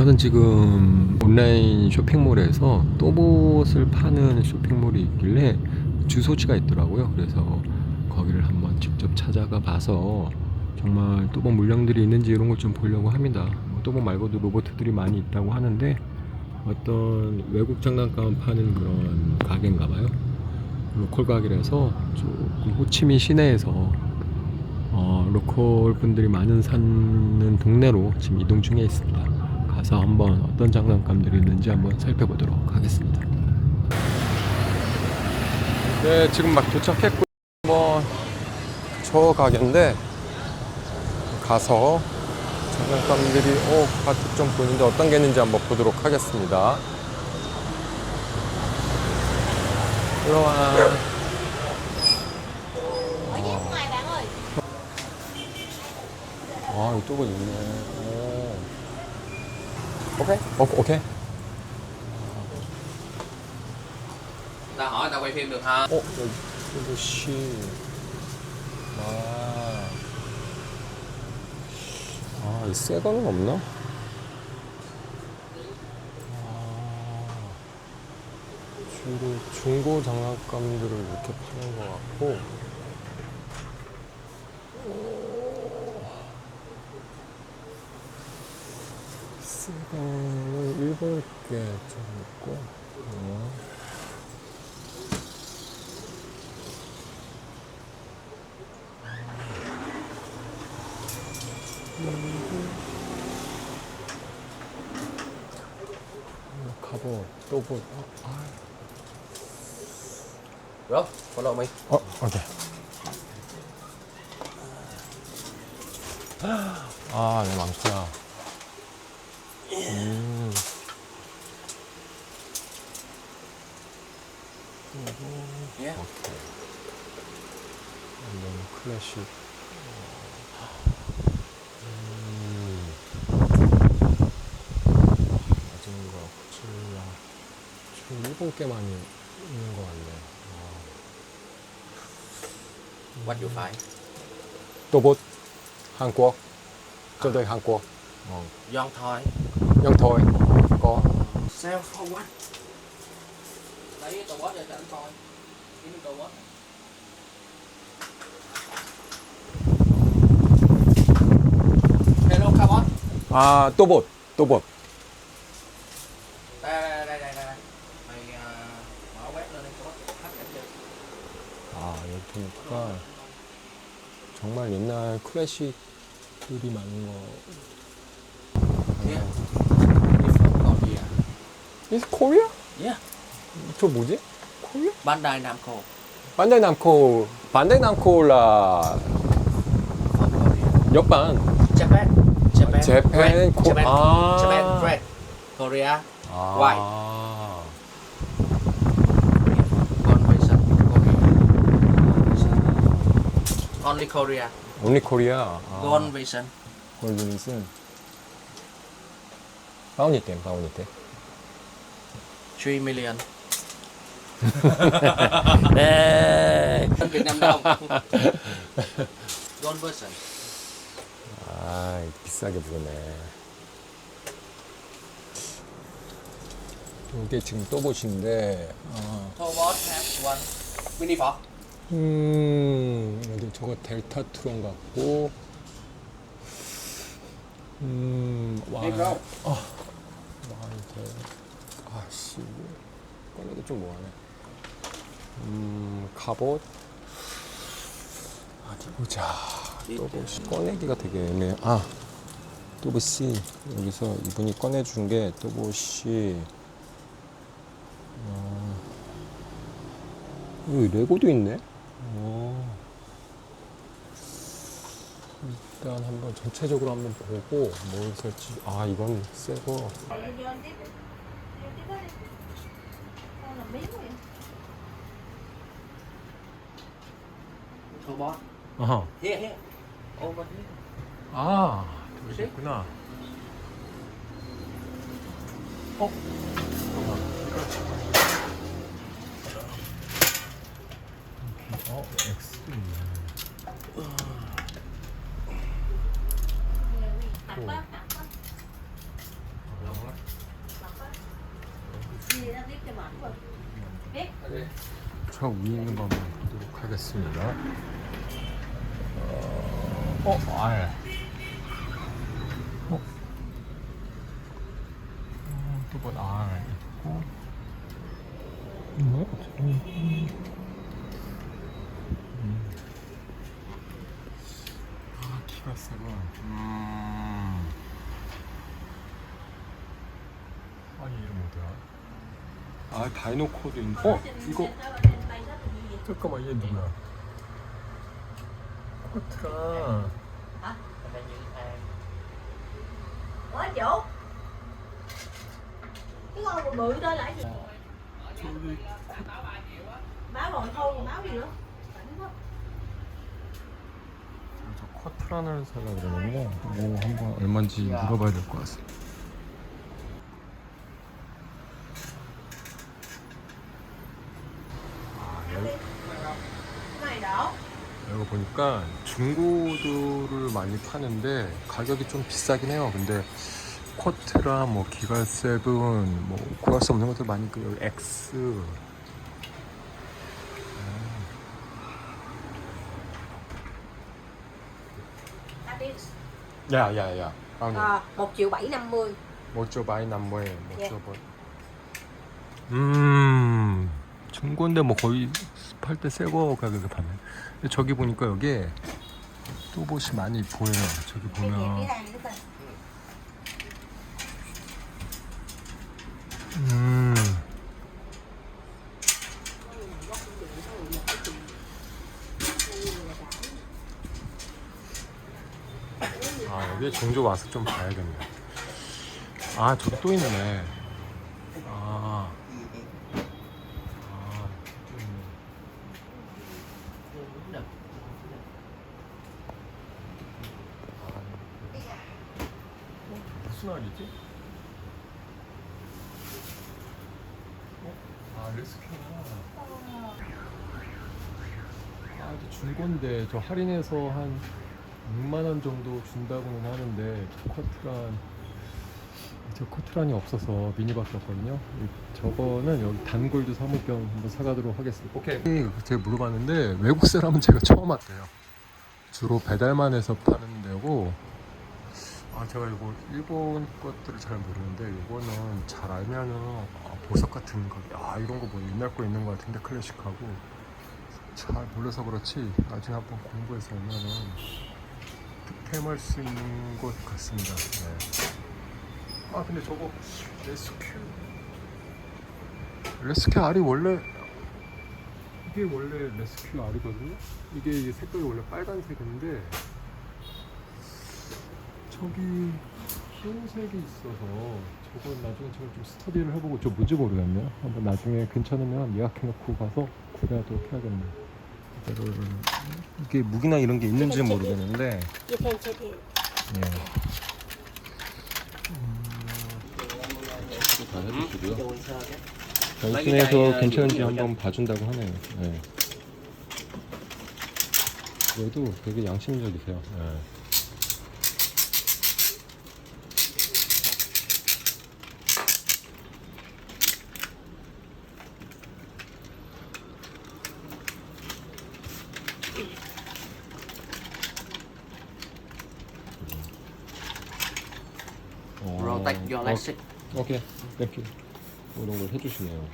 저는 지금 온라인 쇼핑몰에서 또봇을 파는 쇼핑몰이 있길래 주소지가 있더라고요. 그래서 거기를 한번 직접 찾아가 봐서 정말 또봇 물량들이 있는지 이런 걸 좀 보려고 합니다. 뭐 또봇 말고도 로봇들이 많이 있다고 하는데 어떤 외국 장난감 파는 그런 가게인가 봐요. 로컬 가게라서 조금 호치민 시내에서 어, 로컬 분들이 많은 사는 동네로 지금 이동 중에 있습니다. 가서 한번 어떤 장난감들이 있는지 한번 살펴보도록 하겠습니다. 네, 지금 막 도착했고 뭐 저 가게인데 가서 장난감들이 오 가득 좀 보이는데 어떤 게 있는지 한번 보도록 하겠습니다. 들어와. 아, 이쪽은 있네. Được không 어, 여기, 씨. 아. 아, 이 새 거는 없나? 아. 주로 중고 장난감들을 이렇게 파는 것 같고. 새 거는 일본 게좀 있고. 어. 갑옷, 또봇. 아, rồi follow me 어, 오케이. 아, 내 망치야. 음. nhé 오케이. 이건 클래식. 음. 마징가, 고칠라. 지금 일본 게 많이 있는 것 같네. what you find 또봇 한국 Hàn Quốc ờ. Yon thôi nhưng thôi có sell for what lấy tàu bớt cho anh coi kiếm tàu bớt hello carbon 아 또봇 또봇 đây đây đây đây đây mày à, mở web lên đi cho bớt hack cảnh được 아 여기 보니까 정말 옛날 클래식들이 많은 거 Yeah. Đi phone còn gì à? Is Korea? Yeah. 저 뭐지? 코리아? Bandai Namco. 반다이 남코 반다이 남코라. 옆반 Japan. Japan. Japan, Red. Ko- Japan. 아. Japan. Red. Korea. 아 White. Conversion. Korea. Only Korea. only Korea 아, Gold Vision. 골든슨 파운이템 파운이템 3 million. Ê, Việt Nam Đông. Gold version. 아 비싸게 부르네 이게 지금 또봇인데 어, Tobot have one mini box. 음 어디 저거 델타 트론 같고 음 와, Hey bro. 와이드 아씨. 꺼내기 좀 뭐하네. 음 갑옷? 어디 보자. 또봇이 꺼내기가 되게 애매해 아 또봇이 여기서 이분이 꺼내준 게 또봇이 어, 여기 레고도 있네? 어. 일단 한번 전체적으로 한번 보고 뭘 살지? 아 이건 새거 Here. 아 그러셨구나 어? 어 X 있네 Tặng biết 저 위에 있는 거 한번 보도록 하겠습니다. 어, 어, 알. 어, 어, 또뭐 알 있고. 뭐? 음. 음. 아, 키가 세고. 음. 아니 이름 뭐더라? 아 다이노코도 있네. 어 이거 잠깐만 얘 누구야? 코트라. ở chỗ cái con bự bự đó là gì báo rồi thôi còn báo gì nữa quá. 저 코트라를 살라 그러는데 뭐 한번 얼마인지 물어봐야 될 것 같습니다. 아, 여기, cái này đổ 여기 보니까 중고도를 많이 파는데 가격이 좀 비싸긴 해요. 근데 코트라, 뭐 기가 세븐, 뭐 구할 수 없는 것들 많이 그 여기 X. đi 야야야. 아니. à, 1 triệu 750 멋져 바이 남모에 예. 멋져 보. 음 중고인데 뭐 거의 팔 때 새거 가격에 파네. 근데 저기 보니까 여기 또봇이 많이 보여요. 저기 보면 음. 아 여기 종조 와서 좀 봐야겠네. 아 저기 또 있네. 아. 아, 또 있네. 알이지? 어? 아 레스큐나. 아 이제 중고인데 저 할인해서 한 6만 원 정도 준다고는 하는데 저 커트란 저 커트란이 없어서 미니밖에 없거든요. 이- 저거는 여기 단골도 사물 겸 한번 사가도록 하겠습니다. 오케이. 제가 물어봤는데 외국 사람은 제가 처음 왔대요. 주로 배달만 해서 파는 데고 아 제가 이거 일본 것들을 잘 모르는데 이거는 잘 알면은 아, 보석 같은 거 아 이런 거 뭐 옛날 거 있는 거 같은데 클래식하고. 잘 몰라서 그렇지 나중에 한번 공부해서 오면은 득템할 수 있는 것 같습니다. 네. 아 근데 저거 레스큐. 레스큐 알이 원래 이게 원래 레스큐 알이거든요. 이게 이게 색깔이 원래 빨간색인데 저기 흰색이 있어서 저건 나중에 제가 좀 스터디를 해보고 저 뭔지 모르겠네요. 한번 나중에 괜찮으면 예약해놓고 가서 구매하도록 해야겠네요. 이거를 이게 무기나 이런 게 있는지는 모르겠는데 예. 다 해주시고요. Sơ cái 변신해서 괜찮은지 한번 봐준다고 하네요. 예. 그래도 되게 양심적이세요. 예. Your leg stick 오케이, 땡큐. 이런 걸 해주시네요. 어,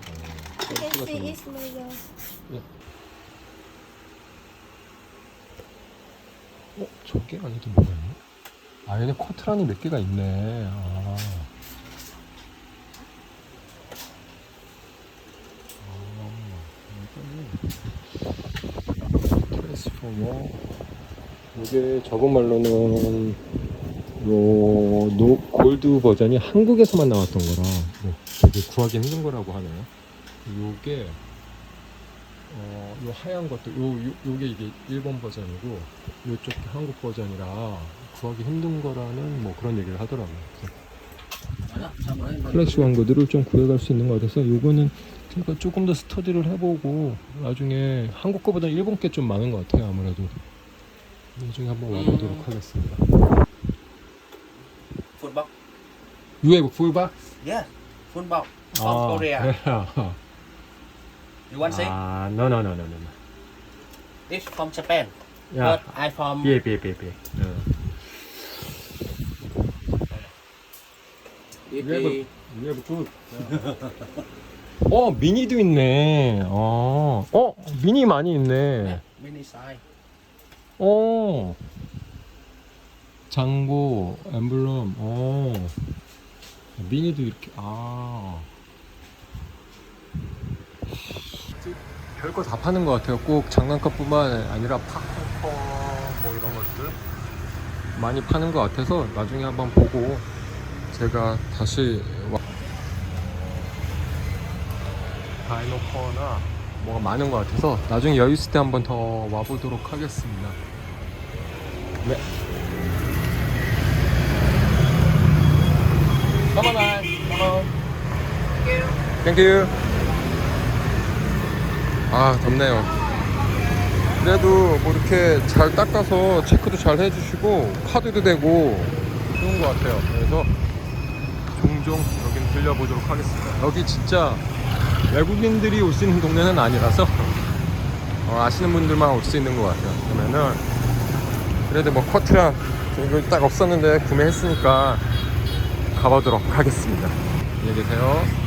cái 수고하셨네요. CX major 어? 저게 안에도 뭐가 있네? 아 얘네 커트란이 몇 개가 있네 아. 아, 트랜스포머 이게 저거 말로는 요 노, 골드 버전이 한국에서만 나왔던 거라 뭐 되게 구하기 힘든 거라고 하네요 요게 어, 요 하얀 것도 요, 요 요게 이게 일본 버전이고 요쪽 한국 버전이라 구하기 힘든 거라는 뭐 그런 얘기를 하더라고요. 클래식한 것들을 좀 구해갈 수 있는 것 같아서 요거는 제가 조금 더 스터디를 해보고 나중에 한국 거보다 일본 게 좀 많은 것 같아요 아무래도 나중에 한번 와보도록 하겠습니다. Full box You have full box? Yeah Full box From Korea. yeah. You want see? Ah, no, no, no, no, no. This from Japan. Yeah. But I from 삐에, 삐에, 삐에, 삐에. 어. This 그 어, 미니도 있네. 어, 어, 미니 많이 있네. mini size. 어. 장고, 엠블럼, 어. 미니도 이렇게, 아. 별거 다 파는 것 같아요. 꼭 장난감뿐만 아니라 팝콘 뭐 이런 것들 많이 파는 것 같아서 나중에 한번 보고 제가 다시 와... 다이노커나 뭐가 많은 것 같아서 나중에 여유 있을 때 한번 더 와보도록 하겠습니다. 네. Come on, man. Come on. Thank you. 아, 덥네요. 그래도 뭐 이렇게 잘 닦아서 체크도 잘 해주시고 카드도 되고 좋은 것 같아요. 그래서 종종 여긴 들려보도록 하겠습니다. 여기 진짜 외국인들이 올 수 있는 동네는 아니라서 어, 아시는 분들만 올 수 있는 것 같아요. 그러면은 그래도 뭐 커트랑 이거 딱 없었는데 구매했으니까 가보도록 하겠습니다. 안녕히 계세요.